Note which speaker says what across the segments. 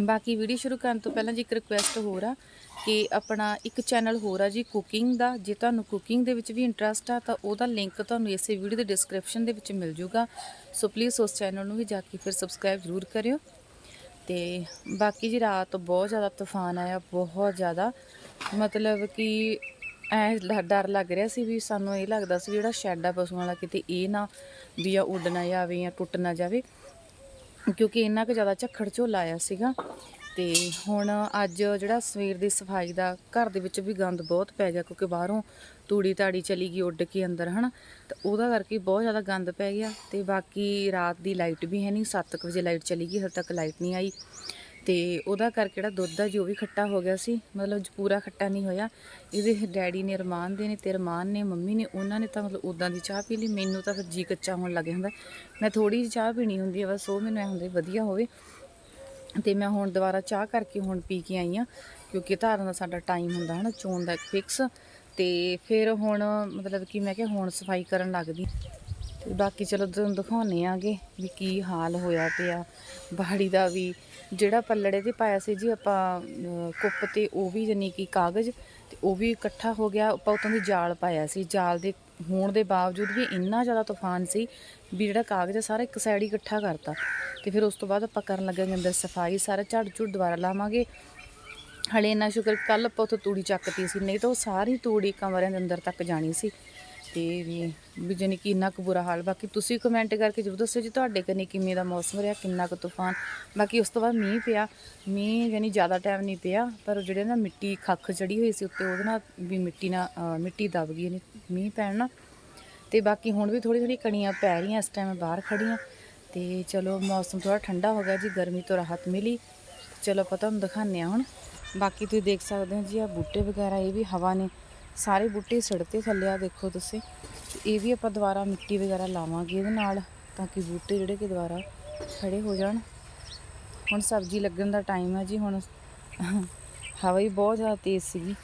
Speaker 1: ਬਾਕੀ ਵੀਡੀਓ ਸ਼ੁਰੂ ਕਰਨ ਤੋਂ ਪਹਿਲਾਂ ਜੀ ਇੱਕ ਰਿਕੁਐਸਟ ਹੋਰ ਆ ਕਿ ਆਪਣਾ ਇੱਕ ਚੈਨਲ ਹੋਰ ਆ ਜੀ ਕੁਕਿੰਗ ਦਾ। ਜੇ ਤੁਹਾਨੂੰ ਕੁਕਿੰਗ ਦੇ ਵਿੱਚ ਵੀ ਇੰਟਰਸਟ ਆ, ਤਾਂ ਉਹਦਾ ਲਿੰਕ ਤੁਹਾਨੂੰ ਇਸੇ ਵੀਡੀਓ ਦੇ ਡਿਸਕ੍ਰਿਪਸ਼ਨ ਦੇ ਵਿੱਚ ਮਿਲ ਜੂਗਾ। ਸੋ ਪਲੀਜ਼ ਉਸ ਚੈਨਲ ਨੂੰ ਵੀ ਜਾ ਕੇ ਫਿਰ ਸਬਸਕ੍ਰਾਈਬ ਜ਼ਰੂਰ ਕਰਿਓ। ਤੇ ਬਾਕੀ ਜੀ ਰਾਤ ਬਹੁਤ ਜ਼ਿਆਦਾ ਤੂਫਾਨ ਆਇਆ, ਬਹੁਤ ਜ਼ਿਆਦਾ। ਮਤਲਬ ਕਿ ਐ ਡਰ ਲੱਗ ਰਿਹਾ ਸੀ ਵੀ ਸਾਨੂੰ ਇਹ ਲੱਗਦਾ ਸੀ ਜਿਹੜਾ ਸ਼ੈੱਡ ਆ ਪਸ਼ੂਆਂ ਵਾਲਾ ਕਿਤੇ ਇਹ ਨਾ ਵੀ ਆ ਉੱਡ ਨਾ ਜਾਵੇ ਜਾਂ ਟੁੱਟ ਨਾ ਜਾਵੇ। ਕਿਉਂਕਿ ਇੰਨਾ ਕੁ ਜ਼ਿਆਦਾ ਝੱਖੜ ਝੋਲਾ ਆਇਆ ਸੀਗਾ ਤੇ ਹੁਣ ਅੱਜ ਜਿਹੜਾ ਸਵੇਰ ਦੀ ਸਫ਼ਾਈ ਦਾ ਘਰ ਦੇ ਵਿੱਚ ਵੀ ਗੰਦ ਬਹੁਤ ਪੈ ਗਿਆ ਕਿਉਂਕਿ ਬਾਹਰੋਂ ਤੂੜੀ ਤਾੜੀ ਚਲੀ ਗਈ ਉੱਡ ਕੇ ਅੰਦਰ, ਹਨਾ? ਤਾਂ ਉਹਦਾ ਕਰਕੇ ਬਹੁਤ ਜ਼ਿਆਦਾ ਗੰਦ ਪੈ ਗਿਆ ਤੇ ਬਾਕੀ ਰਾਤ ਦੀ ਲਾਈਟ ਵੀ ਹੈ ਨਹੀਂ 7 ਵਜੇ ਲਾਈਟ ਚਲੀ ਗਈ, ਹਜੇ ਤੱਕ ਲਾਈਟ ਨਹੀਂ ਆਈ। ਤੇ ਉਹਦਾ ਕਰਕੇ ਜਿਹੜਾ ਦੁੱਧ ਆ ਜੋ ਵੀ ਖੱਟਾ ਹੋ ਗਿਆ ਸੀ, ਮਤਲਬ ਪੂਰਾ ਖੱਟਾ ਨਹੀਂ ਹੋਇਆ। ਇਹਦੇ ਡੈਡੀ ਨੇ ਰਮਾਨ ਦੇ ਨੇ ਤੇ ਰਮਾਨ ਨੇ, ਮੰਮੀ ਨੇ, ਉਹਨਾਂ ਨੇ ਤਾਂ ਮਤਲਬ ਉਦਾਂ ਦੀ ਚਾਹ ਪੀ ਲਈ। ਮੈਨੂੰ ਤਾਂ ਫਿਰ ਜੀ ਕੱਚਾ ਹੋਣ ਲੱਗ ਜਾਂਦਾ ਮੈਂ ਥੋੜੀ ਜਿਹੀ ਚਾਹ ਪੀਣੀ ਹੁੰਦੀ ਹੈ ਬਸ ਉਹ ਮੈਨੂੰ ਐ ਹੁੰਦਾ ਵਧੀਆ ਹੋਵੇ। ਤੇ ਮੈਂ ਹੁਣ ਦੁਬਾਰਾ ਚਾਹ ਕਰਕੇ ਹੁਣ ਪੀ ਕੇ ਆਈ ਆ, ਕਿਉਂਕਿ ਧਾਰਨ ਦਾ ਸਾਡਾ ਟਾਈਮ ਹੁੰਦਾ ਹੈ ਨਾ ਚੋਣ ਦਾ ਫਿਕਸ ਤੇ ਫਿਰ ਹੁਣ ਮਤਲਬ ਕਿ ਮੈਂ ਕਿਹਾ ਹੁਣ ਸਫ਼ਾਈ ਕਰਨ ਲੱਗਦੀ। ਤੇ ਬਾਕੀ ਚਲੋ ਤੁਹਾਨੂੰ ਦਿਖਾਉਣੇ ਆਗੇ ਵੀ ਕੀ ਹਾਲ ਹੋਇਆ ਪਿਆ। ਬਾੜੀ ਦਾ ਵੀ ਜਿਹੜਾ ਪੱਲੜੇ ਤੇ ਪਾਇਆ ਸੀ ਜੀ ਆਪਾਂ ਕੁੱਪ ਤੇ ਉਹ ਵੀ ਜਾਨੀ ਕਿ ਕਾਗਜ਼ ਤੇ ਉਹ ਵੀ ਇਕੱਠਾ ਹੋ ਗਿਆ। ਆਪਾਂ ਉਤੋਂ ਦੀ ਜਾਲ ਪਾਇਆ ਸੀ। ਜਾਲ ਦੇ ਹੋਣ ਦੇ ਬਾਵਜੂਦ ਵੀ ਇੰਨਾ ਜ਼ਿਆਦਾ ਤੂਫਾਨ ਸੀ ਵੀ ਜਿਹੜਾ ਕਾਗਜ਼ ਆ ਸਾਰਾ ਇੱਕ ਸਾਈਡ ਹੀ ਇਕੱਠਾ ਕਰਤਾ। ਤੇ ਫਿਰ ਉਸ ਤੋਂ ਬਾਅਦ ਆਪਾਂ ਕਰਨ ਲੱਗੇ ਅੰਦਰ ਸਫ਼ਾਈ। ਸਾਰਾ ਝਾੜ ਝੂੜ ਦੁਬਾਰਾ ਲਾਵਾਂਗੇ। ਹਲੇ ਇੰਨਾ ਸ਼ੁਕਰ ਕੱਲ ਆਪਾਂ ਉੱਥੋਂ ਤੂੜੀ ਚੱਕਤੀ ਸੀ। ਨਹੀਂ ਤਾਂ ਉਹ ਸਾਰੀ ਤੂੜੀ ਕਮਰਿਆਂ ਦੇ ਅੰਦਰ ਤੱਕ ਜਾਣੀ ਸੀ। ਤੇ ਵੀ ਵੀ ਜਾਣੀ ਕਿ ਇੰਨਾ ਕੁ ਬੁਰਾ ਹਾਲ। ਬਾਕੀ ਤੁਸੀਂ ਕਮੈਂਟ ਕਰਕੇ ਜ਼ਰੂਰ ਦੱਸਿਓ ਜੀ ਤੁਹਾਡੇ ਕਨੇ ਕਿਵੇਂ ਦਾ ਮੌਸਮ ਰਿਹਾ, ਕਿੰਨਾ ਕੁ ਤੂਫਾਨ। ਬਾਕੀ ਉਸ ਤੋਂ ਬਾਅਦ ਮੀਂਹ ਪਿਆ। ਮੀਂਹ ਯਾਨੀ ਜ਼ਿਆਦਾ ਟਾਈਮ ਨਹੀਂ ਪਿਆ, ਪਰ ਜਿਹੜੇ ਨਾ ਮਿੱਟੀ ਖੱਖ ਚੜੀ ਹੋਈ ਸੀ ਉੱਤੇ, ਉਹਦੇ ਨਾਲ ਵੀ ਮਿੱਟੀ ਨਾਲ ਮਿੱਟੀ ਦਬ ਗਈ ਯਾਨੀ ਮੀਂਹ ਪੈਣ ਨਾਲ। ਤੇ ਬਾਕੀ ਹੁਣ ਵੀ ਥੋੜੀ ਥੋੜੀ ਕਣੀਆਂ ਪੈ ਰਹੀਆਂ, ਇਸ ਟਾਈਮ ਬਾਹਰ ਖੜੀਆਂ ਤੇ ਚਲੋ ਮੌਸਮ ਥੋੜਾ ਠੰਡਾ ਹੋ ਗਿਆ ਜੀ, ਗਰਮੀ ਤੋਂ ਰਾਹਤ ਮਿਲੀ। ਚਲੋ ਪਤਾ ਹੁਣ ਦਿਖਾਉਂਦੇ ਹਾਂ ਹੁਣ। ਬਾਕੀ ਤੁਸੀਂ ਦੇਖ ਸਕਦੇ ਹੋ ਜੀ ਆ ਬੂਟੇ ਵਗੈਰਾ ਇਹ ਵੀ ਹਵਾ ਨੇ ਸਾਰੇ ਬੂਟੇ ਸੜਤੇ ਥੱਲੇ ਆ ਦੇਖੋ ਤੁਸੀਂ। ਇਹ ਵੀ ਆਪਾਂ ਦੁਬਾਰਾ ਮਿੱਟੀ ਵਗੈਰਾ ਲਾਵਾਂਗੇ ਇਹਦੇ ਨਾਲ, ਤਾਂ ਕਿ ਬੂਟੇ ਜਿਹੜੇ ਕਿ ਦੁਬਾਰਾ ਖੜੇ ਹੋ ਜਾਣ। ਹੁਣ ਸਬਜ਼ੀ ਲੱਗਣ ਦਾ ਟਾਈਮ ਹੈ ਜੀ, ਹੁਣ ਹਵਾ ਹੀ ਬਹੁਤ ਜ਼ਿਆਦਾ ਤੇਜ਼ ਸੀਗੀ।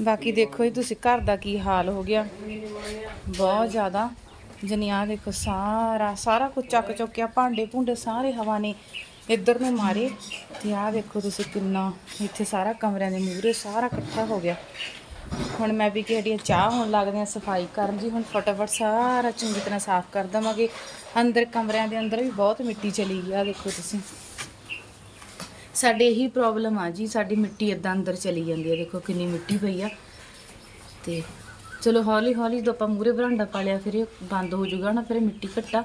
Speaker 1: ਬਾਕੀ ਦੇਖੋ ਜੀ, ਤੁਸੀਂ ਘਰ ਦਾ ਕੀ ਹਾਲ ਹੋ ਗਿਆ? ਬਹੁਤ ਜ਼ਿਆਦਾ। ਜਨਿਆ ਦੇਖੋ, ਸਾਰਾ ਸਾਰਾ ਕੁਝ ਚੱਕ ਚੁੱਕਿਆ ਭਾਂਡੇ ਭੁੰਡੇ ਸਾਰੇ ਹਵਾ ਨੇ ਇੱਧਰ ਨੂੰ ਮਾਰੇ ਤੇ ਆਹ ਦੇਖੋ ਤੁਸੀਂ ਕਿੰਨਾ, ਇੱਥੇ ਸਾਰਾ ਕਮਰਿਆਂ ਦੇ ਮੂਹਰੇ ਸਾਰਾ ਇਕੱਠਾ ਹੋ ਗਿਆ। ਹੁਣ ਮੈਂ ਵੀ ਕਿਹੜੀ ਚਾਹ ਹੋਣ ਲੱਗਦੇ ਆ, ਸਫ਼ਾਈ ਕਰਨ ਜੀ ਹੁਣ ਫਟਾਫਟ ਸਾਰਾ ਚੰਗੀ ਤਰ੍ਹਾਂ ਸਾਫ਼ ਕਰ ਦਵਾਂਗੇ। ਅੰਦਰ ਕਮਰਿਆਂ ਦੇ ਅੰਦਰ ਵੀ ਬਹੁਤ ਮਿੱਟੀ ਚਲੀ ਗਈ ਆ ਦੇਖੋ ਤੁਸੀਂ। ਸਾਡੇ ਇਹੀ ਪ੍ਰੋਬਲਮ ਆ ਜੀ, ਸਾਡੀ ਮਿੱਟੀ ਇਦਾਂ ਅੰਦਰ ਚਲੀ ਜਾਂਦੀ ਹੈ ਦੇਖੋ ਕਿੰਨੀ ਮਿੱਟੀ ਪਈ ਆ। ਤੇ ਚਲੋ ਹੌਲੀ ਹੌਲੀ ਜਦੋਂ ਆਪਾਂ ਮੂਰੇ ਬਰਾਂਡਾ ਪਾ ਲਿਆ, ਫਿਰ ਇਹ ਬੰਦ ਹੋ ਜਾਊਗਾ ਨਾ, ਫਿਰ ਮਿੱਟੀ ਘੱਟਾ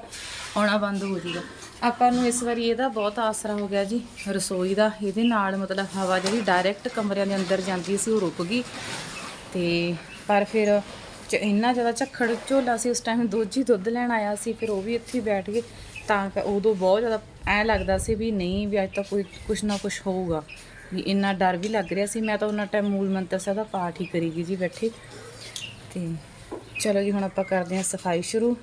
Speaker 1: ਆਉਣਾ ਬੰਦ ਹੋ ਜਾਊਗਾ। ਆਪਾਂ ਨੂੰ ਇਸ ਵਾਰੀ ਇਹਦਾ ਬਹੁਤ ਆਸਰਾ ਹੋ ਗਿਆ ਜੀ, ਰਸੋਈ ਦਾ। ਇਹਦੇ ਨਾਲ ਮਤਲਬ ਹਵਾ ਜਿਹੜੀ ਡਾਇਰੈਕਟ ਕਮਰਿਆਂ ਦੇ ਅੰਦਰ ਜਾਂਦੀ ਸੀ, ਉਹ ਰੁਕ ਗਈ। ਤੇ ਪਰ ਫਿਰ ਇੰਨਾ ਜ਼ਿਆਦਾ ਝੱਖੜ ਝੋਲਾ ਸੀ, ਉਸ ਟਾਈਮ ਦੋਜੀ ਦੁੱਧ ਲੈਣ ਆਇਆ ਸੀ, ਫਿਰ ਉਹ ਵੀ ਇੱਥੇ ਬੈਠ ਗਏ। ਤਾਂ ਉਦੋਂ ਬਹੁਤ ਜ਼ਿਆਦਾ ਐ ਲੱਗਦਾ ਸੀ ਵੀ ਨਹੀਂ, ਵੀ ਅੱਜ ਤਾਂ ਕੋਈ ਕੁਛ ਨਾ ਕੁਛ ਹੋਊਗਾ। ਵੀ ਇੰਨਾ ਡਰ ਵੀ ਲੱਗ ਰਿਹਾ ਸੀ। ਮੈਂ ਤਾਂ ਉਹਨਾਂ ਟਾਈਮ ਮੂਲ ਮੰਤਰ ਸਾਹਿਬ ਦਾ ਪਾਠ ਹੀ ਕਰੀ ਗਈ ਜੀ ਬੈਠੇ। ਤੇ ਚਲੋ ਜੀ, ਹੁਣ ਆਪਾਂ ਕਰਦੇ ਹਾਂ ਸਫ਼ਾਈ ਸ਼ੁਰੂ।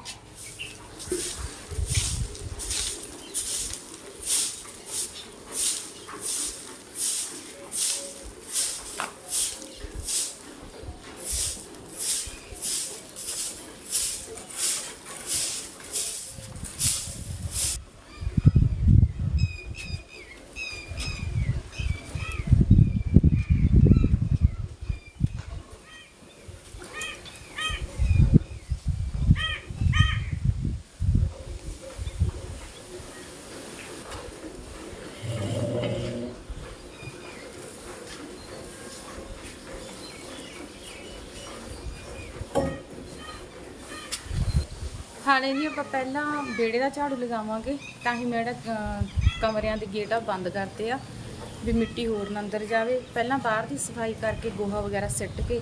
Speaker 1: ਹਾਲੇ ਜੀ ਆਪਾਂ ਪਹਿਲਾਂ ਵਿਹੜੇ ਦਾ ਝਾੜੂ ਲਗਾਵਾਂਗੇ ਤਾਂ ਹੀ ਮੈਂ ਜਿਹੜਾ ਕਮਰਿਆਂ ਦੇ ਗੇਟ ਆ ਬੰਦ ਕਰਤੇ ਆ, ਵੀ ਮਿੱਟੀ ਹੋਰ ਨਾ ਅੰਦਰ ਜਾਵੇ। ਪਹਿਲਾਂ ਬਾਹਰ ਦੀ ਸਫ਼ਾਈ ਕਰਕੇ ਗੋਹਾ ਵਗੈਰਾ ਸਿੱਟ ਕੇ,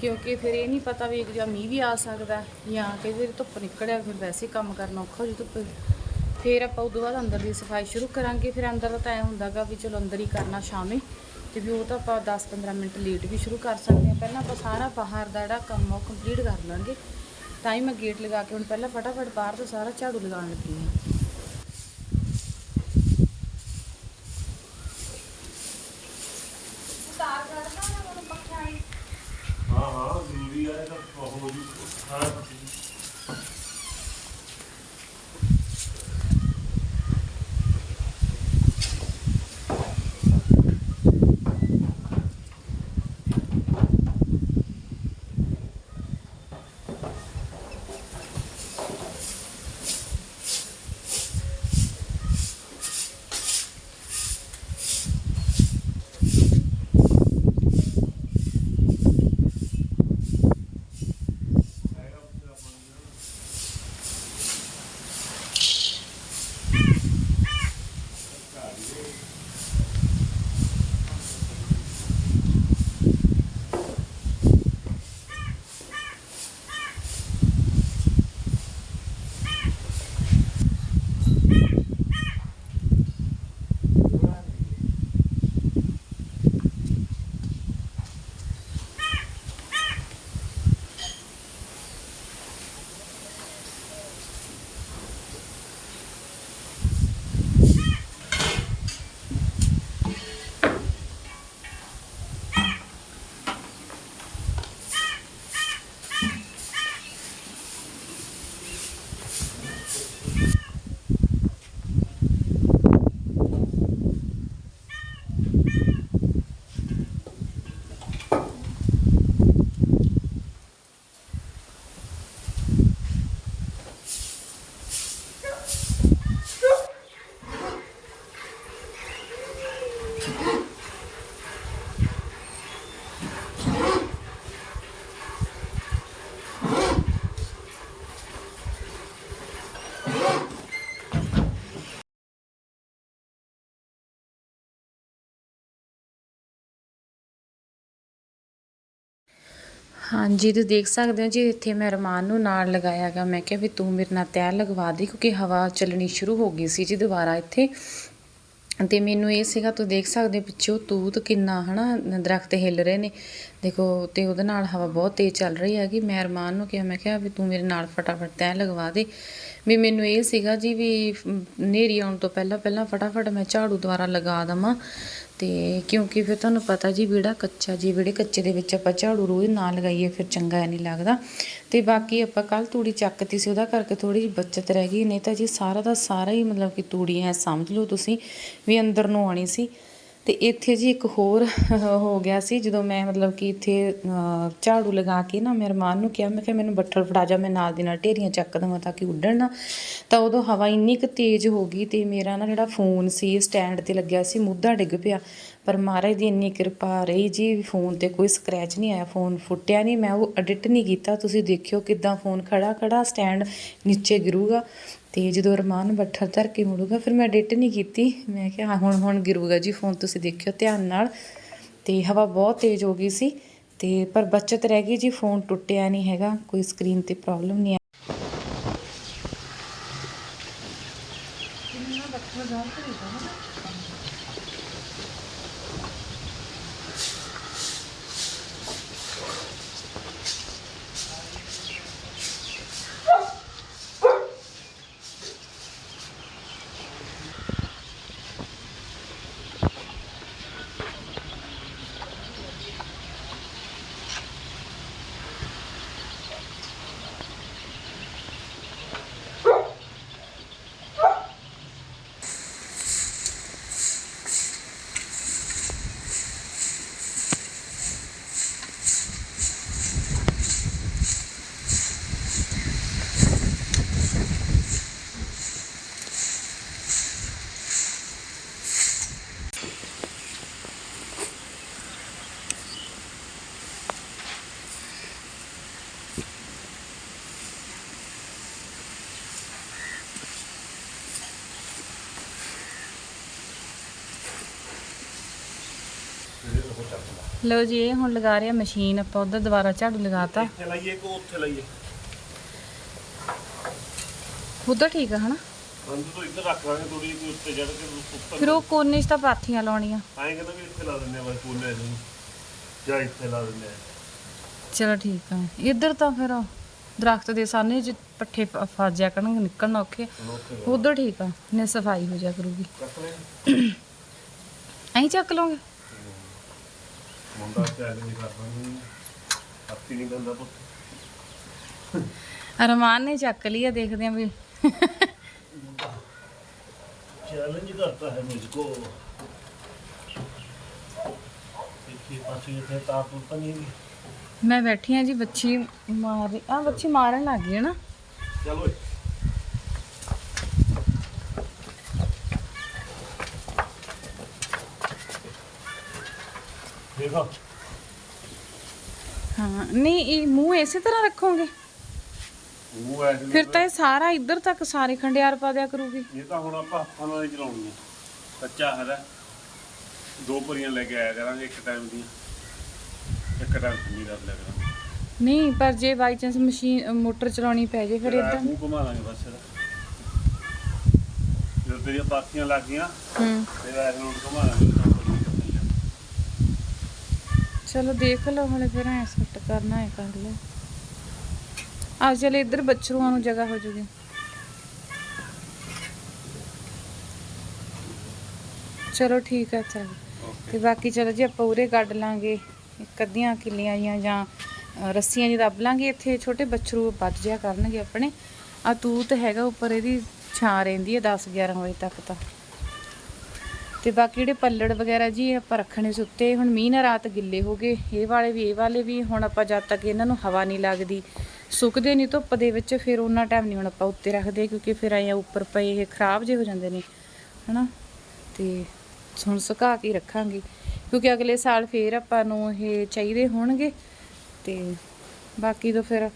Speaker 1: ਕਿਉਂਕਿ ਫਿਰ ਇਹ ਨਹੀਂ ਪਤਾ ਵੀ ਜਾਂ ਮੀਂਹ ਵੀ ਆ ਸਕਦਾ ਜਾਂ ਕਈ ਵਾਰੀ ਧੁੱਪ ਨਿਕਲਿਆ, ਫਿਰ ਵੈਸੇ ਕੰਮ ਕਰਨਾ ਔਖਾ ਹੋ ਜੀ ਧੁੱਪ। ਫਿਰ ਆਪਾਂ ਉਦੋਂ ਬਾਅਦ ਅੰਦਰ ਦੀ ਸਫ਼ਾਈ ਸ਼ੁਰੂ ਕਰਾਂਗੇ। ਫਿਰ ਅੰਦਰ ਦਾ ਤਾਂ ਐ ਹੁੰਦਾਗਾ ਵੀ ਚਲੋ ਅੰਦਰ ਹੀ ਕਰਨਾ ਸ਼ਾਮੇ, ਤੇ ਵੀ ਉਹ ਤਾਂ ਆਪਾਂ 10-15 ਮਿੰਟ ਲੇਟ ਵੀ ਸ਼ੁਰੂ ਕਰ ਸਕਦੇ ਹਾਂ। ਪਹਿਲਾਂ ਆਪਾਂ ਸਾਰਾ ਬਾਹਰ ਦਾ ਜਿਹੜਾ ਕੰਮ ਆ ਉਹ ਕੰਪਲੀਟ ਕਰ ਲਾਂਗੇ। ਤਾਂ ਹੀ ਮੈਂ ਗੇਟ ਲਗਾ ਕੇ ਹੁਣ ਪਹਿਲਾਂ ਫਟਾਫਟ ਬਾਹਰ ਤੋਂ ਸਾਰਾ ਝਾੜੂ ਲਗਾਉਣ ਲੱਗੀ ਹਾਂ। ਹਾਂਜੀ, ਤੁਸੀਂ ਦੇਖ ਸਕਦੇ ਹੋ ਜੀ, ਇੱਥੇ ਮੈਂ ਰਮਾਨ ਨੂੰ ਨਾਲ ਲਗਾਇਆ ਗਾ ਮੈਂ ਕਿਹਾ ਵੀ ਤੂੰ ਮੇਰੇ ਨਾਲ ਤੈਅ ਲਗਵਾ ਦੇ, ਕਿਉਂਕਿ ਹਵਾ ਚੱਲਣੀ ਸ਼ੁਰੂ ਹੋ ਗਈ ਸੀ ਜੀ ਦੁਬਾਰਾ ਇੱਥੇ। ਤੇ ਮੈਨੂੰ ਇਹ ਸੀਗਾ ਤੁਸੀਂ ਦੇਖ ਸਕਦੇ ਹੋ ਪਿੱਛੋਂ ਤੂਤ ਕਿੰਨਾ, ਹਨਾ, ਦਰਖਤ ਹਿੱਲ ਰਹੇ ਨੇ। ਦੇਖੋ, ਤੇ ਉਹਦੇ ਨਾਲ ਹਵਾ ਬਹੁਤ ਤੇਜ਼ ਚੱਲ ਰਹੀ ਹੈਗੀ। ਮੈਂ ਰਮਾਨ ਨੂੰ ਕਿਹਾ, ਮੈਂ ਕਿਹਾ ਵੀ ਤੂੰ ਮੇਰੇ ਨਾਲ ਫਟਾਫਟ ਤੈਅ ਲਗਵਾ ਦੇ। ਵੀ ਮੈਨੂੰ ਇਹ ਸੀਗਾ ਜੀ ਵੀ ਨੇਰੀ ਆਉਣ ਤੋਂ ਪਹਿਲਾਂ ਪਹਿਲਾਂ ਫਟਾਫਟ ਮੈਂ ਝਾੜੂ ਦੁਆਰਾ ਲਗਾ ਦਵਾਂ। ਤੇ ਕਿਉਂਕਿ ਫਿਰ ਤੁਹਾਨੂੰ ਪਤਾ ਜੀ ਵਿਹੜਾ ਕੱਚਾ ਜੀ, ਵਿਹੜੇ ਕੱਚੇ ਦੇ ਵਿੱਚ ਆਪਾਂ ਝਾੜੂ ਰੋਜ਼ ਨਾ ਲਗਾਈਏ, ਫਿਰ ਚੰਗਾ ਨਹੀਂ ਲੱਗਦਾ। ਤੇ ਬਾਕੀ ਆਪਾਂ ਕੱਲ ਤੂੜੀ ਚੱਕਤੀ ਸੀ, ਉਹਦਾ ਕਰਕੇ ਥੋੜੀ ਜਿਹੀ ਬੱਚਤ ਰਹਿ ਗਈ, ਨਹੀਂ ਤਾਂ ਜੀ ਸਾਰਾ ਦਾ ਸਾਰਾ ਹੀ ਮਤਲਬ ਕਿ ਤੂੜੀ ਹੈ ਸਮਝ ਲਓ ਤੁਸੀਂ ਵੀ ਅੰਦਰ ਨੂੰ ਆਣੀ ਸੀ। ਅਤੇ ਇੱਥੇ ਜੀ ਇੱਕ ਹੋਰ ਹੋ ਗਿਆ ਸੀ, ਜਦੋਂ ਮੈਂ ਮਤਲਬ ਕਿ ਇੱਥੇ ਝਾੜੂ ਲਗਾ ਕੇ ਨਾ ਮੇਰੇ ਮਾਂ ਨੂੰ ਕਿਹਾ, ਮੈਂ ਕਿਹਾ ਮੈਨੂੰ ਬੱਠਲ ਫੜਾ ਜਾ, ਮੈਂ ਨਾਲ ਦੀ ਨਾਲ ਢੇਰੀਆਂ ਚੱਕ ਦੇਵਾਂ ਤਾਂ ਕਿ ਉੱਡਣ ਨਾ। ਤਾਂ ਉਦੋਂ ਹਵਾ ਇੰਨੀ ਕੁ ਤੇਜ਼ ਹੋ ਗਈ ਤੇ ਮੇਰਾ ਨਾ ਜਿਹੜਾ ਫੋਨ ਸੀ, ਸਟੈਂਡ ਤੇ ਲੱਗਿਆ ਸੀ, ਮੁੱਦਾ ਡਿੱਗ ਪਿਆ। ਪਰ ਮਹਾਰਾਜ ਦੀ ਇੰਨੀ ਕਿਰਪਾ ਰਹੀ ਜੀ ਫੋਨ ਤੇ ਕੋਈ ਸਕ੍ਰੈਚ ਨਹੀਂ ਆਇਆ, ਫੋਨ ਫੁੱਟਿਆ ਨਹੀਂ, ਮੈਂ ਉਹ ਐਡਿਟ ਨਹੀਂ ਕੀਤਾ। ਤੁਸੀਂ ਦੇਖਿਓ ਕਿਦਾਂ ਫੋਨ ਖੜਾ ਖੜਾ ਸਟੈਂਡ ਨੀਚੇ ਗਿਰੂਗਾ। ਤੇ ਜਦੋਂ ਰਮਾਨ ਬੱਠਲ ਧਰ ਕੇ ਮੁੜੂਗਾ ਫਿਰ ਮੈਂ ਐਡਿਟ ਨਹੀਂ ਕੀਤੀ। ਮੈਂ ਕਿਹਾ ਹਾਂ, ਹੁਣ ਹੁਣ ਗਿਰੂਗਾ ਜੀ ਫੋਨ ਤੁਸੀਂ ਦੇਖਿਓ ਧਿਆਨ ਨਾਲ। ਤੇ ਹਵਾ ਬਹੁਤ ਤੇਜ਼ ਹੋ ਗਈ ਸੀ ਤੇ ਪਰ ਬਚਤ ਰਹਿ ਗਈ ਜੀ ਫੋਨ ਟੁੱਟਿਆ ਨਹੀਂ ਹੈਗਾ ਕੋਈ ਸਕਰੀਨ ਤੇ ਪ੍ਰੋਬਲਮ ਨਹੀਂ ਲਓ ਜੀ ਇਹ ਹੁਣ ਲਗਾ ਰਿਹਾ ਮਸ਼ੀਨ ਆਪਾਂ ਉਧਰ ਦੁਬਾਰਾ ਝਾੜੂ ਲਗਾਤਾ।
Speaker 2: ਇੱਥੇ ਲਾਈਏ ਕੋ ਉੱਥੇ ਲਾਈਏ?
Speaker 1: ਉਧਰ ਠੀਕ ਆ ਹਨਾ?
Speaker 2: ਅੰਦਰ ਤੋਂ ਇੱਧਰ ਰੱਖ ਲਾਂਗੇ ਥੋੜੀ ਜਿਹੀ ਉੱਤੇ ਚੜ ਕੇ ਉੱਪਰ
Speaker 1: ਫਿਰ ਉਹ ਕੋਨੇ 'ਚ ਤਾਂ ਪਾਥੀਆਂ ਲਾਉਣੀਆਂ।
Speaker 2: ਆਏ ਕਹਿੰਦਾ ਵੀ ਇੱਥੇ ਲਾ ਦਿੰਦੇ ਆ ਬਸ ਪੂਨੇ ਨੂੰ ਜਾਂ ਇੱਥੇ ਲਾ ਦਿੰਦੇ ਆ
Speaker 1: ਚਲੋ ਠੀਕ ਆ। ਇੱਧਰ ਤਾਂ ਫਿਰ ਦਰਖਤ ਦੇ ਸਾਹਮਣੇ ਜੇ ਪੱਠੇ ਫ- ਫਸ ਜਾ ਕਰਨਗੇ ਨਿਕਲਣਾ ਔਖੇ ਉਧਰ ਠੀਕ ਆ ਨੇ ਸਫ਼ਾਈ ਹੋ ਜਾ ਕਰੂਗੀ। ਐਂ ਚੱਕ ਲਓਗੇ?
Speaker 2: ਮੁੰਡਾ ਚੈਲੰਜ ਕਰਦਾ ਨਹੀਂ ਹੱਥੀ ਨਹੀਂ ਬੰਦਾ ਪੁੱਤ
Speaker 1: ਅਰਮਾਨ ਨੇ ਚੱਕ ਲਈ ਆ ਦੇਖਦੇ ਆ ਵੀ
Speaker 2: चैलेंज करता है मुझको देखिए पाछे ये तार तूर तो नहीं है।
Speaker 1: ਮੈਂ ਬੈਠੀ ਆ ਜੀ ਬੱਚੀ ਮਾਰ ਰਹੀ ਆ ਬੱਚੀ ਮਾਰਨ ਲੱਗ ਗਈ ਹੈ ਨਾ
Speaker 2: चलो देखो
Speaker 1: ਹਾਂ ਨਹੀਂ ਇਹ ਮੂੰਹ ਇਸੇ ਤਰ੍ਹਾਂ ਰੱਖੋਗੇ?
Speaker 2: ਮੂੰਹ ਐ
Speaker 1: ਫਿਰ ਤਾਂ ਇਹ ਸਾਰਾ ਇੱਧਰ ਤੱਕ ਸਾਰੇ ਖੰਡਿਆਰ ਪਾ ਦਿਆ ਕਰੂਗੀ।
Speaker 2: ਇਹ ਤਾਂ ਹੁਣ ਆਪਾਂ ਹੱਥਾਂ ਨਾਲ ਹੀ ਚਲਾਉਣੀ ਹੈ ਕੱਚਾ ਹਰਾ ਦੋ ਭਰੀਆਂ ਲੈ ਕੇ ਆਇਆ ਕਰਾਂਗੇ ਇੱਕ ਟਾਈਮ ਦੀਆਂ। ਇੱਕ ਟਾਈਮ ਨਹੀਂ ਕਰ ਲਿਆ ਕਰਾਂਗੇ।
Speaker 1: ਨਹੀਂ ਪਰ ਜੇ ਬਾਈ ਚਾਂਸ ਮਸ਼ੀਨ ਮੋਟਰ ਚਲਾਉਣੀ ਪੈ ਜੇ ਫਿਰ
Speaker 2: ਫਿਰ
Speaker 1: ਇਦਾਂ।
Speaker 2: ਮੂੰਹ ਘੁਮਾ ਲਾਂਗੇ ਬਸ ਇਹਦਾ। ਜਦੋਂ ਤੇਰੀਆਂ ਪਾਥੀਆਂ ਲੱਗ ਗਈਆਂ
Speaker 1: ਹੂੰ।
Speaker 2: ਫਿਰ ਐਸ ਨੂੰ ਘੁਮਾ ਲਾਂਗੇ।
Speaker 1: ਚਲੋ ਦੇਖ ਲਓ ਹਲੇ ਫਿਰ ਐ ਸੈੱਟ ਕਰਨਾ ਹੈ ਕਰ ਲਓ। ਆ ਚਲ ਇੱਧਰ ਬੱਚਰੂਆਂ ਨੂੰ ਜਗ੍ਹਾ ਹੋ ਜੂਗੀ। ਚਲੋ ਠੀਕ ਹੈ ਚਲ। ਤੇ ਬਾਕੀ ਚਲੋ ਜੀ ਆਪਾਂ ਉਰੇ ਕੱਢ ਲਾਂਗੇ। ਇੱਕ ਅੱਧੀਆਂ ਕਿੱਲੀਆਂ ਜੀਆਂ ਜਾਂ ਰੱਸੀਆਂ ਜੀ ਦੱਬ ਲਾਂਗੇ। ਇੱਥੇ ਛੋਟੇ ਬੱਚਰੂ ਵੱਜ ਜਿਆ ਕਰਨਗੇ ਆਪਣੇ। ਆ ਤੂਤ ਹੈਗਾ ਉੱਪਰ ਇਹਦੀ ਛਾਂ ਰਹਿੰਦੀ ਹੈ 10 11 ਵਜੇ ਤੱਕ ਤਾਂ। ਤੇ ਬਾਕੀ ਜਿਹੜੇ ਪੱਲੜ ਵਗੈਰਾ ਜੀ ਆਪਾਂ ਰੱਖਣੇ ਸੀ ਉੱਤੇ। ਹੁਣ ਮੀਂਹ ਨਾਲ ਰਾਤ ਗਿੱਲੇ ਹੋ ਗਏ। ਇਹ ਵਾਲੇ ਵੀ ਇਹ ਵਾਲੇ ਵੀ ਹੁਣ ਆਪਾਂ ਜਦ ਤੱਕ ਇਹਨਾਂ ਨੂੰ ਹਵਾ ਨਹੀਂ ਲੱਗਦੀ ਸੁੱਕਦੇ ਨਹੀਂ ਧੁੱਪ ਦੇ ਵਿੱਚ ਫਿਰ ਉਹਨਾਂ ਟਾਈਮ ਨਹੀਂ ਹੁਣ ਆਪਾਂ ਉੱਤੇ ਰੱਖਦੇ ਕਿਉਂਕਿ ਫਿਰ ਆਇਆ ਉੱਪਰ ਪਏ ਇਹ ਖਰਾਬ ਜੇ ਹੋ ਜਾਂਦੇ ਨੇ। ਹਨਾ? ਤੇ ਹੁਣ ਸੁਕਾ ਕੇ ਰੱਖਾਂਗੇ। ਕਿਉਂਕਿ ਅਗਲੇ ਸਾਲ ਫੇਰ ਆਪਾਂ ਨੂੰ ਇਹ ਚਾਹੀਦੇ ਹੋਣਗੇ। ਤੇ ਬਾਕੀ ਤੋਂ ਫਿਰ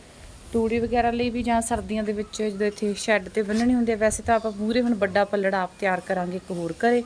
Speaker 1: ਤੂੜੀ ਵਗੈਰਾ ਲਈ ਵੀ ਜਾਂ ਸਰਦੀਆਂ ਦੇ ਵਿੱਚ ਜਦੋਂ ਇੱਥੇ ਸ਼ੈੱਡ ਤੇ ਬੰਨਣੇ ਹੁੰਦੇ ਆ, ਵੈਸੇ ਤਾਂ ਆਪਾਂ ਪੂਰੇ ਹੁਣ ਵੱਡਾ ਪੱਲੜ ਆਪ ਤਿਆਰ ਕਰਾਂਗੇ ਇੱਕ ਹੋਰ ਘਰੇ।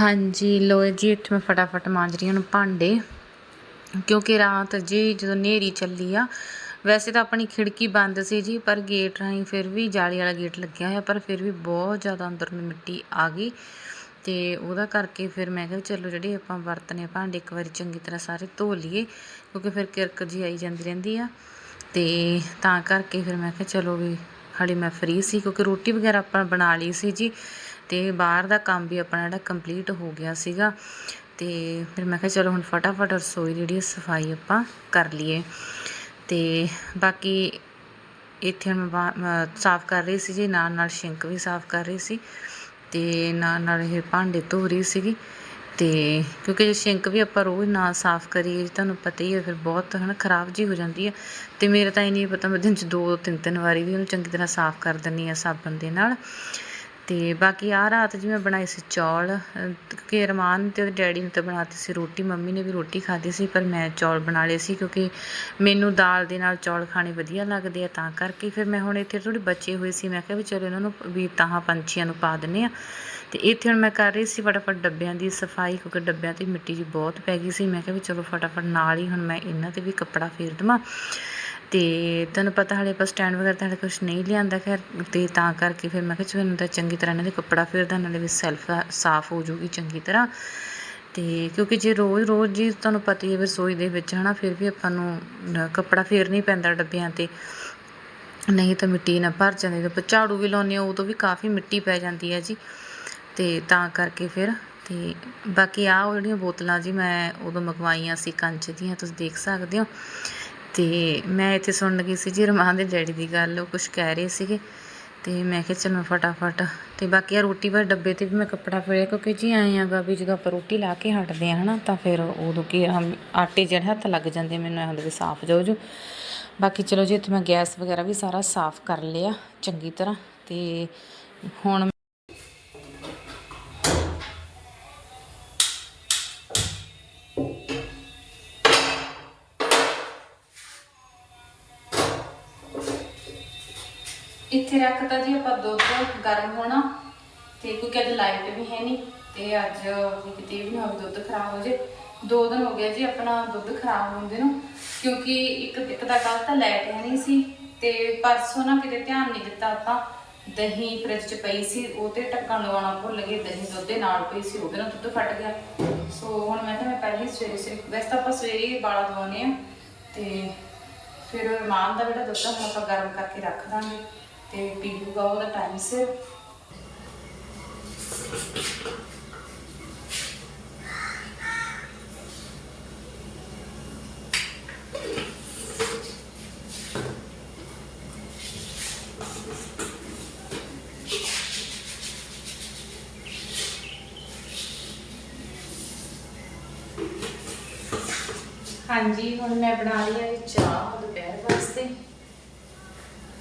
Speaker 1: ਹਾਂਜੀ ਲੋ ਜੀ ਇੱਥੇ ਮੈਂ ਫਟਾਫਟ ਮਾਂਜ ਰਹੀ ਹਾਂ ਭਾਂਡੇ। ਕਿਉਂਕਿ ਰਾਤ ਜੀ ਜਦੋਂ ਹਨੇਰੀ ਚੱਲੀ ਆ, ਵੈਸੇ ਤਾਂ ਆਪਣੀ ਖਿੜਕੀ ਬੰਦ ਸੀ ਜੀ, ਪਰ ਗੇਟ ਰਾਹੀਂ ਫਿਰ ਵੀ ਜਾਲੀ ਵਾਲਾ ਗੇਟ ਲੱਗਿਆ ਹੋਇਆ, ਪਰ ਫਿਰ ਵੀ ਬਹੁਤ ਜ਼ਿਆਦਾ ਅੰਦਰ ਨੂੰ ਮਿੱਟੀ ਆ ਗਈ। ਤੇ ਉਹਦਾ ਕਰਕੇ ਫਿਰ ਮੈਂ ਕਿਹਾ ਵੀ ਚਲੋ ਜਿਹੜੇ ਆਪਾਂ ਵਰਤਨੇ ਭਾਂਡੇ, ਇੱਕ ਵਾਰੀ ਚੰਗੀ ਤਰ੍ਹਾਂ ਸਾਰੇ ਧੋ ਲਈਏ, ਕਿਉਂਕਿ ਫਿਰ ਕਿਰਕ ਜੀ ਆਈ ਜਾਂਦੀ ਰਹਿੰਦੀ ਆ। ਤੇ ਤਾਂ ਕਰਕੇ ਫਿਰ ਮੈਂ ਕਿਹਾ ਚਲੋ ਵੀ ਹਾਲੇ ਮੈਂ ਫ੍ਰੀ ਸੀ, ਕਿਉਂਕਿ ਰੋਟੀ ਵਗੈਰਾ ਆਪਾਂ ਬਣਾ ਲਈ ਸੀ ਜੀ। ਅਤੇ ਬਾਹਰ ਦਾ ਕੰਮ ਵੀ ਆਪਣਾ ਜਿਹੜਾ ਕੰਪਲੀਟ ਹੋ ਗਿਆ ਸੀਗਾ। ਅਤੇ ਫਿਰ ਮੈਂ ਕਿਹਾ ਚਲੋ ਹੁਣ ਫਟਾਫਟ ਰਸੋਈ ਦੀ ਜਿਹੜੀ ਸਫ਼ਾਈ ਆਪਾਂ ਕਰ ਲਈਏ। ਅਤੇ ਬਾਕੀ ਇੱਥੇ ਹੁਣ ਮੈਂ ਸਾਫ਼ ਕਰ ਰਹੀ ਸੀ ਜੀ ਨਾਲ ਨਾਲ ਸ਼ਿੰਕ ਵੀ ਸਾਫ਼ ਕਰ ਰਹੀ ਸੀ ਤੇ ਨਾਲ ਨਾਲ ਇਹ ਭਾਂਡੇ ਧੋ ਰਹੀ ਸੀਗੀ। ਤੇ ਕਿਉਂਕਿ ਜੇ ਸ਼ਿੰਕ ਵੀ ਆਪਾਂ ਰੋਜ਼ ਨਾ ਸਾਫ਼ ਕਰੀਏ, ਤੁਹਾਨੂੰ ਪਤਾ ਹੀ ਹੈ, ਫਿਰ ਬਹੁਤ ਹਨਾ ਖਰਾਬ ਜੀ ਹੋ ਜਾਂਦੀ ਹੈ। ਤੇ ਮੇਰਾ ਤਾਂ ਇਹ ਨਹੀਂ ਪਤਾ, ਮੈਂ ਦਿਨ ਚ ਦੋ ਤਿੰਨ ਤਿੰਨ ਵਾਰੀ ਵੀ ਉਹਨੂੰ ਚੰਗੀ ਤਰ੍ਹਾਂ ਸਾਫ਼ ਕਰ ਦਿੰਦੀ ਆ ਸਾਬਣ ਦੇ ਨਾਲ। ਅਤੇ ਬਾਕੀ ਆਹ ਰਾਤ ਜੀ ਮੈਂ ਬਣਾਈ ਸੀ ਚੌਲ, ਕਿਉਂਕਿ ਕਿ ਰਮਾਨ ਤੇ ਉਹਦੇ ਡੈਡੀ ਨੇ ਤਾਂ ਬਣਾਤੀ ਸੀ ਰੋਟੀ, ਮੰਮੀ ਨੇ ਵੀ ਰੋਟੀ ਖਾਧੀ ਸੀ, ਪਰ ਮੈਂ ਚੌਲ ਬਣਾ ਲਏ ਸੀ ਕਿਉਂਕਿ ਮੈਨੂੰ ਦਾਲ ਦੇ ਨਾਲ ਚੌਲ ਖਾਣੇ ਵਧੀਆ ਲੱਗਦੇ ਆ, ਤਾਂ ਕਰਕੇ ਫਿਰ ਮੈਂ ਹੁਣ ਇੱਥੇ ਥੋੜ੍ਹੇ ਬਚੇ ਹੋਏ ਸੀ। ਮੈਂ ਕਿਹਾ ਵੀ ਚਲੋ ਇਹਨਾਂ ਨੂੰ ਵੀ ਤਾਹਾਂ ਪੰਛੀਆਂ ਨੂੰ ਪਾ ਦਿੰਨੇ ਆ ਤੇ ਇੱਥੇ ਹੁਣ ਮੈਂ ਕਰ ਰਹੀ ਸੀ ਫਟਾਫਟ ਡੱਬਿਆਂ ਦੀ ਸਫ਼ਾਈ, ਕਿਉਂਕਿ ਡੱਬਿਆਂ ਤੇ ਮਿੱਟੀ ਜੀ ਬਹੁਤ ਪੈ ਗਈ ਸੀ। ਮੈਂ ਕਿਹਾ ਵੀ ਚਲੋ ਫਟਾਫਟ ਨਾਲ ਹੀ ਹੁਣ ਮੈਂ ਇਹਨਾਂ ਤੇ ਵੀ ਕੱਪੜਾ ਫੇਰ ਦੇਵਾਂ। ਅਤੇ ਤੁਹਾਨੂੰ ਪਤਾ ਹਾਲੇ ਆਪਾਂ ਸਟੈਂਡ ਵਗੈਰਾ ਤਾਂ ਹਾਲੇ ਕੁਛ ਨਹੀਂ ਲਿਆਂਦਾ, ਖੈਰ ਅਤੇ ਤਾਂ ਕਰਕੇ ਫਿਰ ਮੈਂ ਕਿਹਾ ਚਲੋ ਇਹਨਾਂ ਚੰਗੀ ਤਰ੍ਹਾਂ ਇਹਨਾਂ ਦੇ ਕੱਪੜਾ ਫੇਰਦਾ, ਨਾਲੇ ਵੀ ਸੈਲਫ ਸਾਫ਼ ਹੋ ਜੂਗੀ ਚੰਗੀ ਤਰ੍ਹਾਂ। ਅਤੇ ਕਿਉਂਕਿ ਜੇ ਰੋਜ਼-ਰੋਜ਼ ਜੀ ਤੁਹਾਨੂੰ ਪਤਾ ਹੀ ਹੈ ਰਸੋਈ ਦੇ ਵਿੱਚ ਹੈ ਨਾ ਫਿਰ ਵੀ ਆਪਾਂ ਨੂੰ ਕੱਪੜਾ ਫੇਰ ਨਹੀਂ ਪੈਂਦਾ ਡੱਬਿਆਂ ਤੇ। ਨਹੀਂ ਤਾਂ ਮਿੱਟੀ ਨਾ ਭਰ ਜਾਂਦੀ, ਤੇ ਝਾੜੂ ਵੀ ਲਾਉਂਦੇ ਹਾਂ, ਉਦੋਂ ਵੀ ਕਾਫੀ ਮਿੱਟੀ ਪੈ ਜਾਂਦੀ ਹੈ ਜੀ। ਤੇ ਤਾਂ ਕਰਕੇ ਫਿਰ, ਤੇ ਬਾਕੀ ਆਹ ਉਹ ਜਿਹੜੀਆਂ ਬੋਤਲਾਂ ਜੀ ਮੈਂ ਉਦੋਂ ਮੰਗਵਾਈਆਂ ਸੀ ਕੰਚ ਦੀਆਂ, ਤੁਸੀਂ ਦੇਖ ਸਕਦੇ ਹੋ। ਤੇ ਮੈਂ ਇੱਥੇ ਸੁਣਨ ਗਈ ਸੀ ਜੀ ਰਮਾਨ ਦੇ ਡੈਡੀ ਦੀ ਗੱਲ, ਉਹ ਕੁਝ ਕਹਿ ਰਹੇ ਸੀਗੇ। ਤੇ ਮੈਂ ਕਿਹਾ ਚਲ ਮੈਂ ਫਟਾਫਟ। ਤੇ ਬਾਕੀ ਆ ਰੋਟੀ ਵਾਲੇ ਡੱਬੇ ਤੇ ਵੀ ਮੈਂ ਕੱਪੜਾ ਫੇਰਿਆ ਕਿਉਂਕਿ ਜੀ ਆਏ ਆਗਾ ਵੀ ਜਦੋਂ ਆਪਾਂ ਰੋਟੀ ਲਾ ਕੇ ਹਟਦੇ ਆ ਹਨਾ, ਤਾਂ ਫਿਰ ਉਦੋਂ ਕੀ ਆਟੇ ਜਿਹੜੇ ਹੱਥ ਲੱਗ ਜਾਂਦੇ ਮੈਨੂੰ ਐਂ ਹੁੰਦਾ ਵੀ ਸਾਫ਼ ਜਾਓ ਜੋ। ਬਾਕੀ ਚਲੋ ਜੀ, ਇੱਥੇ ਮੈਂ ਗੈਸ ਵਗੈਰਾ ਵੀ ਸਾਰਾ ਸਾਫ਼ ਕਰ ਲਿਆ, ਚੰਗੀ ਤਰ੍ਹਾਂ। ਤੇ ਹੁਣ ਰੱਖਤਾ ਜੀ ਆਪਾਂ ਦੁੱਧ ਗਰਮ ਹੋਣਾ ਤੇ ਕਿਉਂਕਿ ਅੱਜ ਲਾਈਟ ਵੀ ਹੈ ਨਹੀਂ ਤੇ ਅੱਜ ਕਿਤੇ ਵੀ ਨਾ ਹੋਵੇ ਦੁੱਧ ਖਰਾਬ ਹੋ ਜੇ। ਦੋ ਦਿਨ ਹੋ ਗਏ ਜੀ ਆਪਣਾ ਦੁੱਧ ਖਰਾਬ ਹੁੰਦੇ ਨੂੰ, ਕਿਉਂਕਿ ਇੱਕ ਇੱਕ ਤਾਂ ਕੱਲ ਤਾਂ ਲਾਈਟ ਹੈ ਨਹੀਂ ਸੀ ਤੇ ਪਰਸੋਂ ਨਾ ਕਿਤੇ ਧਿਆਨ ਨਹੀਂ ਦਿੱਤਾ ਆਪਾਂ। ਦਹੀਂ ਫ੍ਰਿਜ 'ਚ ਪਈ ਸੀ, ਉਹ ਤੇ ਢੱਕਣ ਲਗਾਉਣਾ ਭੁੱਲ ਗਏ, ਦਹੀਂ ਦੁੱਧ ਦੇ ਨਾਲ ਪਈ ਸੀ, ਉਹਦੇ ਨਾਲ ਦੁੱਧ ਫਟ ਗਿਆ। ਸੋ ਹੁਣ ਮੈਂ ਕਿਹਾ ਮੈਂ ਪਹਿਲੇ ਸਵੇਰੇ ਸਵੇਰੇ ਵੈਸੇ ਤਾਂ ਆਪਾਂ ਸਵੇਰੇ ਹੀ ਬਾਲਾ ਦਵਾਉਂਦੇ ਆ ਤੇ ਫਿਰ ਮਾਂ ਦਾ ਜਿਹੜਾ ਦੁੱਧ ਹੁਣ ਆਪਾਂ ਗਰਮ ਕਰਕੇ ਰੱਖ ਦਾਂਗੇ। ਤੇ ਪੀ ਲੂਗਾ ਉਹਦਾ ਟਾਈਮ ਸਿਰ ਹਾਂਜੀ ਹੁਣ ਮੈਂ ਬਣਾ ਰਹੀ ਹਾਂ ਚਾਹ ਦੁਪਹਿਰ ਵਾਸਤੇ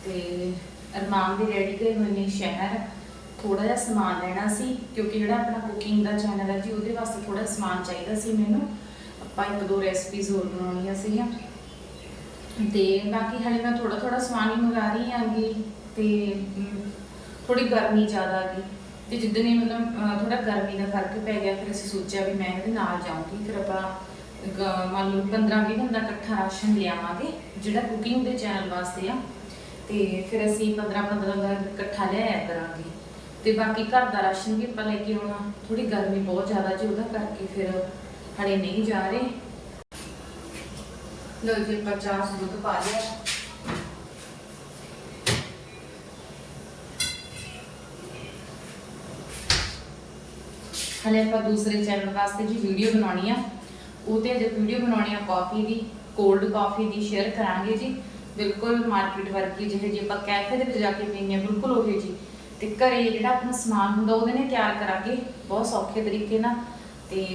Speaker 1: ਤੇ ਅਰਮਾਨ ਦੇ ਡੈਡੀ ਗਏ ਹੋਏ ਨੇ ਸ਼ਹਿਰ ਥੋੜਾ ਜਿਹਾ ਸਮਾਨ ਲੈਣਾ ਸੀ, ਕਿਉਂਕਿ ਜਿਹੜਾ ਆਪਣਾ ਕੁਕਿੰਗ ਦਾ ਚੈਨਲ ਹੈ ਜੀ, ਉਹਦੇ ਵਾਸਤੇ ਥੋੜਾ ਸਮਾਨ ਚਾਹੀਦਾ ਸੀ ਮੈਨੂੰ। ਆਪਾਂ ਇੱਕ ਦੋ ਰੈਸਪੀਜ਼ ਹੋਰ ਬਣਾਉਣੀਆਂ ਸੀਗੀਆਂ। ਤੇ ਬਾਕੀ ਹਲੇ ਮੈਂ ਥੋੜਾ ਥੋੜਾ ਸਮਾਨ ਹੀ ਮੰਗਾ ਰਹੀ ਆਂਗੀ ਤੇ ਥੋੜੀ ਗਰਮੀ ਜ਼ਿਆਦਾ ਆ ਗਈ ਤੇ ਜਿੱਦਣ ਹੀ ਮਤਲਬ ਥੋੜਾ ਗਰਮੀ ਦਾ ਫ਼ਰਕ ਪੈ ਗਿਆ, ਫਿਰ ਅਸੀਂ ਸੋਚਿਆ ਵੀ ਮੈਂ ਇਹਦੇ ਨਾਲ ਜਾਊਂਗੀ। ਫਿਰ ਆਪਾਂ ਮੰਨ ਲਓ 15 20 ਦਿਨ ਦਾ ਇਕੱਠਾ ਰਾਸ਼ਨ ਲਿਆਵਾਂਗੇ ਜਿਹੜਾ ਕੁਕਿੰਗ ਦੇ ਚੈਨਲ ਵਾਸਤੇ ਆ। ਤੇ ਫਿਰ ਅਸੀਂ 15 15 ਦਾ ਇਕੱਠਾ ਲਿਆਇਆ ਕਰਾਂਗੇ। ਤੇ ਬਾਕੀ ਘਰ ਦਾ ਰਾਸ਼ਨ ਵੀ ਆਪਾਂ ਲੈ ਕੇ ਆਉਣਾ। ਥੋੜੀ ਗਰਮੀ ਬਹੁਤ ਜ਼ਿਆਦਾ ਜੀ ਉਹਦਾ ਕਰਕੇ ਫਿਰ ਹਲੇ ਨਹੀਂ ਜਾ ਰਹੇ। ਲੋ ਜੀ, ਆਪਾਂ ਚਾਹ 'ਚ ਦੁੱਧ ਪਾ ਲਿਆ। ਹਲੇ ਆਪਾਂ ਦੂਸਰੇ ਚੈਨਲ ਵਾਸਤੇ ਜੀ ਵੀਡੀਓ ਬਣਾਉਣੀ ਆ। ਉਹ ਤੇ ਜੇ ਵੀਡੀਓ ਬਣਾਉਣੀ ਆ ਕਾਫੀ ਦੀ, ਕੋਲਡ ਕਾਫੀ ਦੀ ਸ਼ੇਅਰ ਕਰਾਂਗੇ ਜੀ। ਬਿਲਕੁਲ ਮਾਰਕੀਟ ਵਰਗੀ ਜਿਹੇ ਜੇ ਆਪਾਂ ਕੈਫੇ ਦੇ ਵਿੱਚ ਜਾ ਕੇ ਪੀਂਦੇ ਹਾਂ, ਬਿਲਕੁਲ ਉਹੇ ਜੀ ਤੇ ਘਰੇ ਜਿਹੜਾ ਆਪਣਾ ਸਮਾਨ ਹੁੰਦਾ, ਉਹਦੇ ਨੇ ਤਿਆਰ ਕਰਾ ਕੇ ਬਹੁਤ ਸੌਖੇ ਤਰੀਕੇ ਨਾਲ। ਤੇ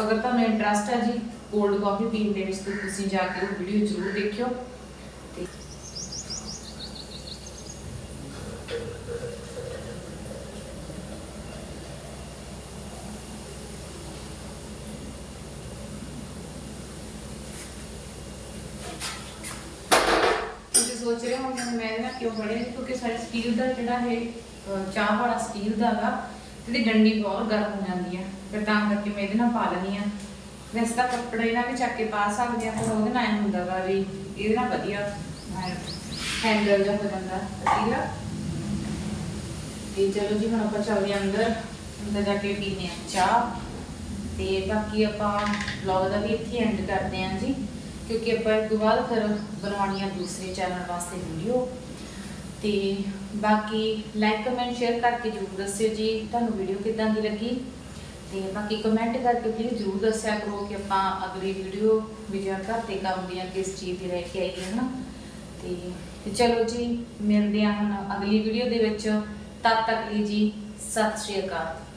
Speaker 1: ਅਗਰ ਤੁਹਾਨੂੰ ਇੰਟਰਸਟ ਹੈ ਜੀ ਕੋਲਡ ਕਾਫੀ ਪੀਣ ਦੇ ਵਿੱਚ, ਤੁਸੀਂ ਜਾ ਕੇ ਉਹ ਵੀਡੀਓ ਜ਼ਰੂਰ ਦੇਖਿਓ। ਤੇ ਤੁਸੀਂ ਸੋਚ ਰਹੇ ਹੋਗੇ ਮੈਂ ਇਹਦੇ ਨਾਲ ਕਿਉਂ ਫੜਿਆ ਜੀ? ਕਿਉਂਕਿ ਸਾਡੇ ਸਟੀਲ ਦਾ ਜਿਹੜਾ ਇਹ ਅਹ, ਚਾਹ ਵਾਲਾ ਸਟੀਲ ਦਾ ਗਾ ਇਹਦੀ ਡੰਡੀ ਬਹੁਤ ਗਰਮ ਹੋ ਜਾਂਦੀ ਆ। ਫਿਰ ਤਾਂ ਕਰਕੇ ਮੈਂ ਇਹਦੇ ਨਾਲ ਪਾ ਲੈਣੀ ਆ। ਵੈਸੇ ਤਾਂ ਕੱਪੜੇ ਇਹਨਾਂ ਵੀ ਚੱਕ ਕੇ ਪਾ ਸਕਦੇ ਆ ਪਰ ਉਹਦੇ ਨਾਲ ਐਂ ਹੁੰਦਾ ਗਾ ਵੀ ਇਹਦੇ ਨਾਲ ਵਧੀਆ ਹੈਂਡਲ ਜਿਹਾ ਹੋ ਜਾਂਦਾ ਸੀਗਾ ਤੇ ਚਲੋ ਜੀ ਹੁਣ ਆਪਾਂ ਚੱਲਦੇ ਹਾਂ ਅੰਦਰ। ਅੰਦਰ ਜਾ ਕੇ ਪੀਨੇ ਆ ਚਾਹ। ਤੇ ਬਾਕੀ ਆਪਾਂ ਵਲੌਗ ਦਾ ਵੀ ਇੱਥੇ ਐਂਡ ਕਰਦੇ ਹਾਂ ਜੀ। ਕਿਉਂਕਿ ਆਪਾਂ ਇਸ ਤੋਂ ਬਾਅਦ ਫਿਰ ਬਣਾਉਣੀ ਆ ਦੂਸਰੇ ਚੈਨਲ ਵਾਸਤੇ ਵੀਡੀਓ ਤੇ ਬਾਕੀ ਲਾਈਕ ਕਮੈਂਟ ਸ਼ੇਅਰ ਕਰਕੇ ਜਰੂਰ ਦੱਸਿਓ ਜੀ, ਤੁਹਾਨੂੰ ਵੀਡੀਓ ਕਿੱਦਾਂ ਦੀ ਲੱਗੀ? ਤੇ ਬਾਕੀ ਕਮੈਂਟ ਕਰਕੇ ਪਲੀਜ਼ ਜਰੂਰ ਦੱਸਿਆ ਕਰੋ ਕਿ ਆਪਾਂ ਅਗਲੀ ਵੀਡੀਓ ਵੀ ਜਾਂ ਘਰ ਦੇ ਕੰਮ ਦੀਆਂ ਕਿਸ ਚੀਜ਼ ਦੀ ਲੈ ਕੇ ਆਈਏ ਹੈ ਨਾ ਤੇ ਚਲੋ ਜੀ, ਮਿਲਦੇ ਹਾਂ ਹੁਣ ਅਗਲੀ ਵੀਡੀਓ ਦੇ ਵਿੱਚ। ਤਦ ਤੱਕ ਲਈ ਜੀ, ਸਤਿ ਸ਼੍ਰੀ ਅਕਾਲ।